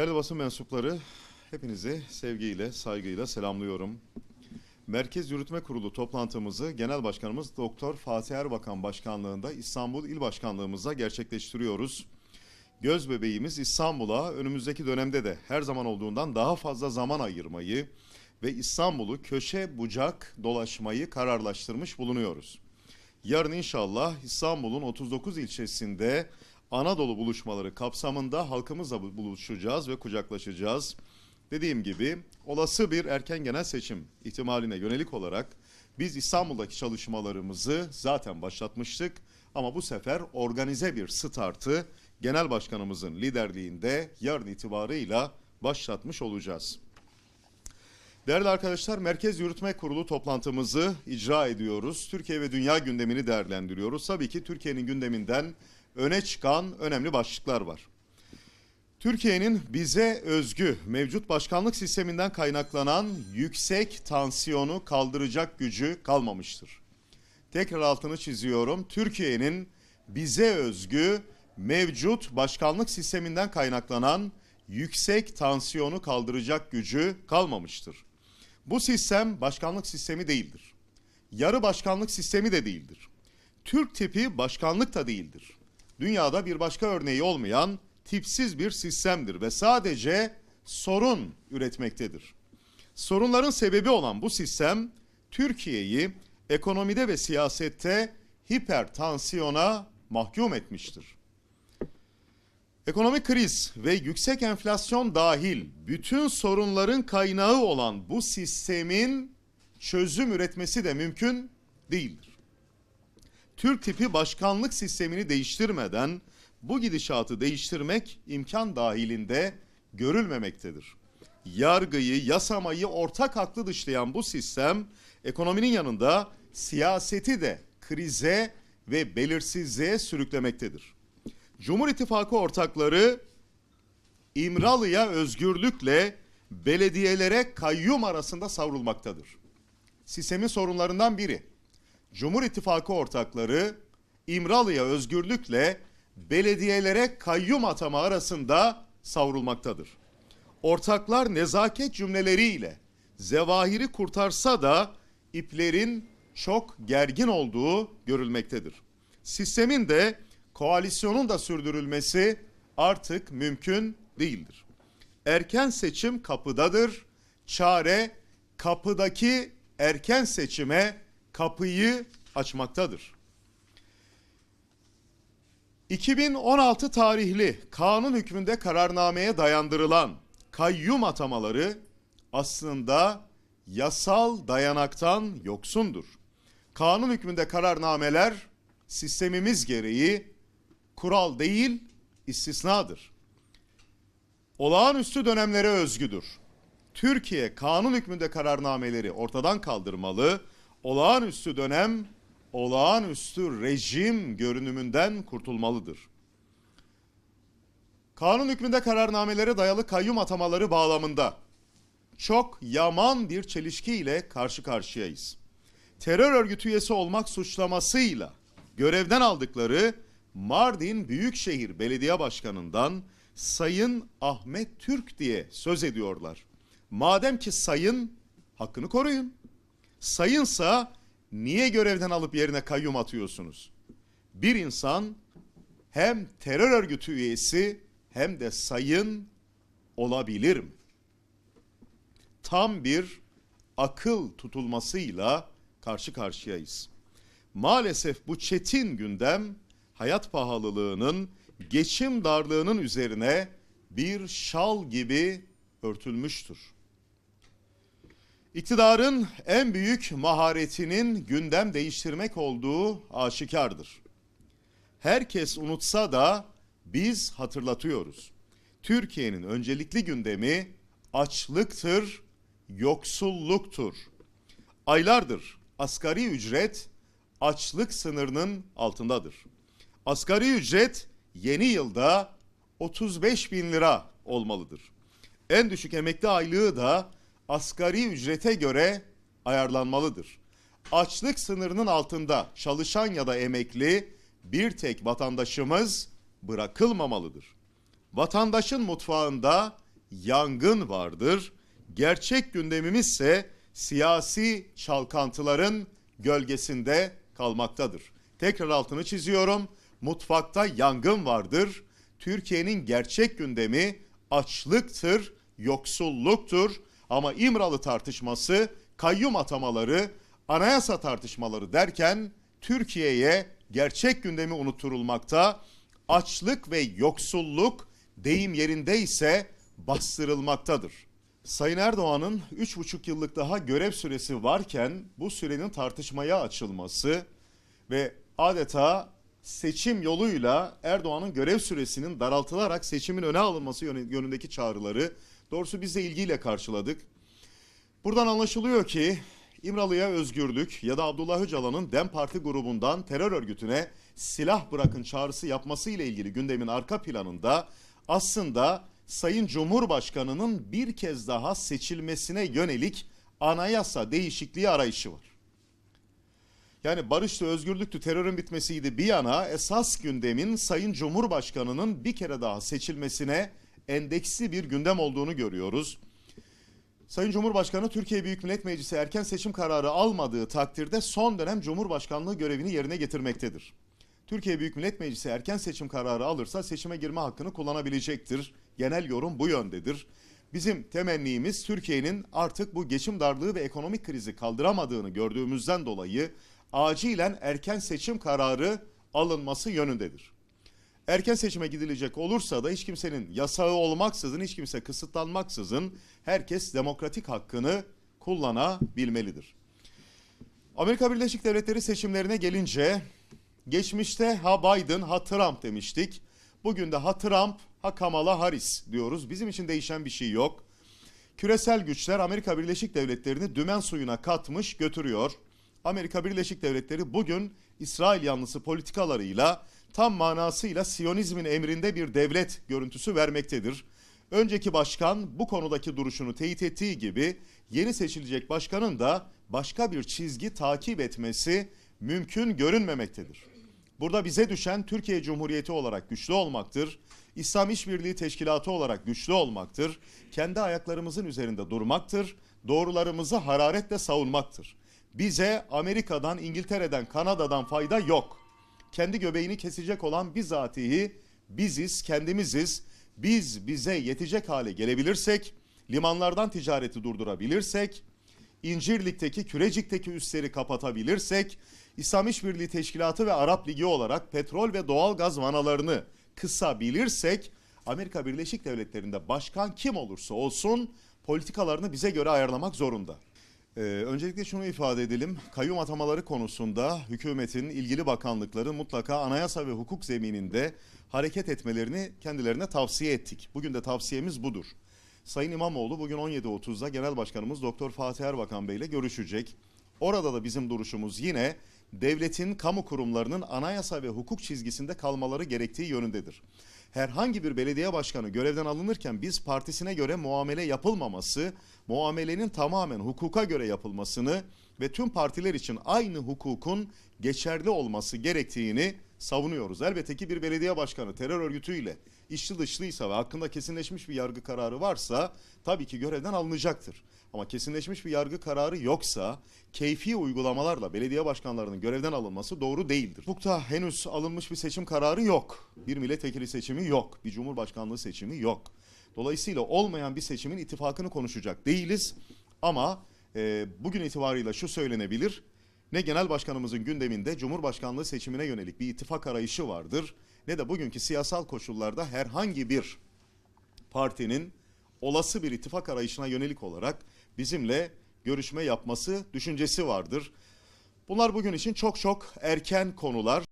Değerli basın mensupları, hepinizi sevgiyle, saygıyla selamlıyorum. Merkez Yürütme Kurulu toplantımızı Genel Başkanımız Doktor Fatih Erbakan Başkanlığında İstanbul İl Başkanlığımızda gerçekleştiriyoruz. Göz bebeğimiz İstanbul'a önümüzdeki dönemde de her zaman olduğundan daha fazla zaman ayırmayı ve İstanbul'u köşe bucak dolaşmayı kararlaştırmış bulunuyoruz. Yarın inşallah İstanbul'un 39 ilçesinde Anadolu buluşmaları kapsamında halkımızla bu- buluşacağız ve kucaklaşacağız. Dediğim gibi olası bir erken genel seçim ihtimaline yönelik olarak biz İstanbul'daki çalışmalarımızı zaten başlatmıştık ama bu sefer organize bir startı genel başkanımızın liderliğinde yarın itibarıyla başlatmış olacağız. Değerli arkadaşlar, Merkez Yürütme Kurulu toplantımızı icra ediyoruz. Türkiye ve dünya gündemini değerlendiriyoruz. Tabii ki Türkiye'nin gündeminden öne çıkan önemli başlıklar var. Türkiye'nin bize özgü mevcut başkanlık sisteminden kaynaklanan yüksek tansiyonu kaldıracak gücü kalmamıştır. Tekrar altını çiziyorum. Türkiye'nin bize özgü mevcut başkanlık sisteminden kaynaklanan yüksek tansiyonu kaldıracak gücü kalmamıştır. Bu sistem başkanlık sistemi değildir. Yarı başkanlık sistemi de değildir. Türk tipi başkanlık da değildir. Dünyada bir başka örneği olmayan tipsiz bir sistemdir ve sadece sorun üretmektedir. Sorunların sebebi olan bu sistem Türkiye'yi ekonomide ve siyasette hipertansiyona mahkum etmiştir. Ekonomik kriz ve yüksek enflasyon dahil bütün sorunların kaynağı olan bu sistemin çözüm üretmesi de mümkün değildir. Türk tipi başkanlık sistemini değiştirmeden bu gidişatı değiştirmek imkan dahilinde görülmemektedir. Yargıyı, yasamayı ortak haklı dışlayan bu sistem ekonominin yanında siyaseti de krize ve belirsizliğe sürüklemektedir. Cumhur İttifakı ortakları İmralı'ya özgürlükle belediyelere kayyum arasında savrulmaktadır. Sistemin sorunlarından biri. Cumhur İttifakı ortakları İmralı'ya özgürlükle belediyelere kayyum atama arasında savrulmaktadır. Ortaklar nezaket cümleleriyle zevahiri kurtarsa da iplerin çok gergin olduğu görülmektedir. Sistemin de koalisyonun da sürdürülmesi artık mümkün değildir. Erken seçim kapıdadır. Çare kapıdaki erken seçime kapıyı açmaktadır. 2016 tarihli kanun hükmünde kararnameye dayandırılan kayyum atamaları aslında yasal dayanaktan yoksundur. Kanun hükmünde kararnameler sistemimiz gereği kural değil istisnadır. Olağanüstü dönemlere özgüdür. Türkiye kanun hükmünde kararnameleri ortadan kaldırmalı, olağanüstü dönem, olağanüstü rejim görünümünden kurtulmalıdır. Kanun hükmünde kararnamelere dayalı kayyum atamaları bağlamında çok yaman bir çelişkiyle karşı karşıyayız. Terör örgütü üyesi olmak suçlamasıyla görevden aldıkları Mardin Büyükşehir Belediye Başkanı'ndan Sayın Ahmet Türk diye söz ediyorlar. Madem ki sayın hakkını koruyun. Sayınsa niye görevden alıp yerine kayyum atıyorsunuz? Bir insan hem terör örgütü üyesi hem de sayın olabilir mi? Tam bir akıl tutulmasıyla karşı karşıyayız. Maalesef bu çetin gündem hayat pahalılığının, geçim darlığının üzerine bir şal gibi örtülmüştür. İktidarın en büyük maharetinin gündem değiştirmek olduğu aşikardır. Herkes unutsa da biz hatırlatıyoruz. Türkiye'nin öncelikli gündemi açlıktır, yoksulluktur. Aylardır asgari ücret açlık sınırının altındadır. Asgari ücret yeni yılda 35 bin lira olmalıdır. En düşük emekli aylığı da asgari ücrete göre ayarlanmalıdır. Açlık sınırının altında çalışan ya da emekli bir tek vatandaşımız bırakılmamalıdır. Vatandaşın mutfağında yangın vardır. Gerçek gündemimizse siyasi çalkantıların gölgesinde kalmaktadır. Tekrar altını çiziyorum. Mutfakta yangın vardır. Türkiye'nin gerçek gündemi açlıktır, yoksulluktur. Ama İmralı tartışması, kayyum atamaları, anayasa tartışmaları derken Türkiye'ye gerçek gündemi unutturulmakta. Açlık ve yoksulluk deyim yerinde ise bastırılmaktadır. Sayın Erdoğan'ın 3,5 yıllık daha görev süresi varken bu sürenin tartışmaya açılması ve adeta seçim yoluyla Erdoğan'ın görev süresinin daraltılarak seçimin öne alınması yönü- yönündeki çağrıları doğrusu biz de ilgiyle karşıladık. Buradan anlaşılıyor ki İmralı'ya özgürlük ya da Abdullah Öcalan'ın DEM Parti grubundan terör örgütüne silah bırakın çağrısı yapması ile ilgili gündemin arka planında aslında Sayın Cumhurbaşkanı'nın bir kez daha seçilmesine yönelik anayasa değişikliği arayışı var. Yani barıştı, özgürlüktü, terörün bitmesiydi bir yana esas gündemin Sayın Cumhurbaşkanı'nın bir kere daha seçilmesine endeksli bir gündem olduğunu görüyoruz. Sayın Cumhurbaşkanı Türkiye Büyük Millet Meclisi erken seçim kararı almadığı takdirde son dönem Cumhurbaşkanlığı görevini yerine getirmektedir. Türkiye Büyük Millet Meclisi erken seçim kararı alırsa seçime girme hakkını kullanabilecektir. Genel yorum bu yöndedir. Bizim temennimiz Türkiye'nin artık bu geçim darlığı ve ekonomik krizi kaldıramadığını gördüğümüzden dolayı acilen erken seçim kararı alınması yönündedir. Erken seçime gidilecek olursa da hiç kimsenin yasağı olmaksızın, hiç kimse kısıtlanmaksızın herkes demokratik hakkını kullanabilmelidir. Amerika Birleşik Devletleri seçimlerine gelince geçmişte ha Biden ha Trump demiştik. Bugün de ha Trump ha Kamala Harris diyoruz. Bizim için değişen bir şey yok. Küresel güçler Amerika Birleşik Devletleri'ni dümen suyuna katmış götürüyor. Amerika Birleşik Devletleri bugün İsrail yanlısı politikalarıyla tam manasıyla Siyonizmin emrinde bir devlet görüntüsü vermektedir. Önceki başkan bu konudaki duruşunu teyit ettiği gibi yeni seçilecek başkanın da başka bir çizgi takip etmesi mümkün görünmemektedir. Burada bize düşen Türkiye Cumhuriyeti olarak güçlü olmaktır. İslam İşbirliği Teşkilatı olarak güçlü olmaktır. Kendi ayaklarımızın üzerinde durmaktır. Doğrularımızı hararetle savunmaktır. Bize Amerika'dan, İngiltere'den, Kanada'dan fayda yok. Kendi göbeğini kesecek olan bizatihi biziz, kendimiziz. Biz bize yetecek hale gelebilirsek, limanlardan ticareti durdurabilirsek, İncirlik'teki, Kürecik'teki üsleri kapatabilirsek, İslam İşbirliği Teşkilatı ve Arap Ligi olarak petrol ve doğal gaz vanalarını kısabilirsek, Amerika Birleşik Devletleri'nde başkan kim olursa olsun politikalarını bize göre ayarlamak zorunda. Ee, öncelikle şunu ifade edelim. Kayyum atamaları konusunda hükümetin, ilgili bakanlıkların mutlaka anayasa ve hukuk zemininde hareket etmelerini kendilerine tavsiye ettik. Bugün de tavsiyemiz budur. Sayın İmamoğlu bugün 17.30'da Genel Başkanımız Doktor Fatih Erbakan Bey ile görüşecek. Orada da bizim duruşumuz yine devletin kamu kurumlarının anayasa ve hukuk çizgisinde kalmaları gerektiği yönündedir. Herhangi bir belediye başkanı görevden alınırken biz partisine göre muamele yapılmaması, muamelenin tamamen hukuka göre yapılmasını ve tüm partiler için aynı hukukun geçerli olması gerektiğini savunuyoruz. Elbette ki bir belediye başkanı terör örgütüyle içli dışlıysa ve hakkında kesinleşmiş bir yargı kararı varsa tabii ki görevden alınacaktır. Ama kesinleşmiş bir yargı kararı yoksa keyfi uygulamalarla belediye başkanlarının görevden alınması doğru değildir. Hukukta henüz alınmış bir seçim kararı yok. Bir milletvekili seçimi yok. Bir cumhurbaşkanlığı seçimi yok. Dolayısıyla olmayan bir seçimin ittifakını konuşacak değiliz. Ama e, bugün itibarıyla şu söylenebilir. Ne genel başkanımızın gündeminde Cumhurbaşkanlığı seçimine yönelik bir ittifak arayışı vardır. Ne de bugünkü siyasal koşullarda herhangi bir partinin olası bir ittifak arayışına yönelik olarak bizimle görüşme yapması düşüncesi vardır. Bunlar bugün için çok çok erken konular.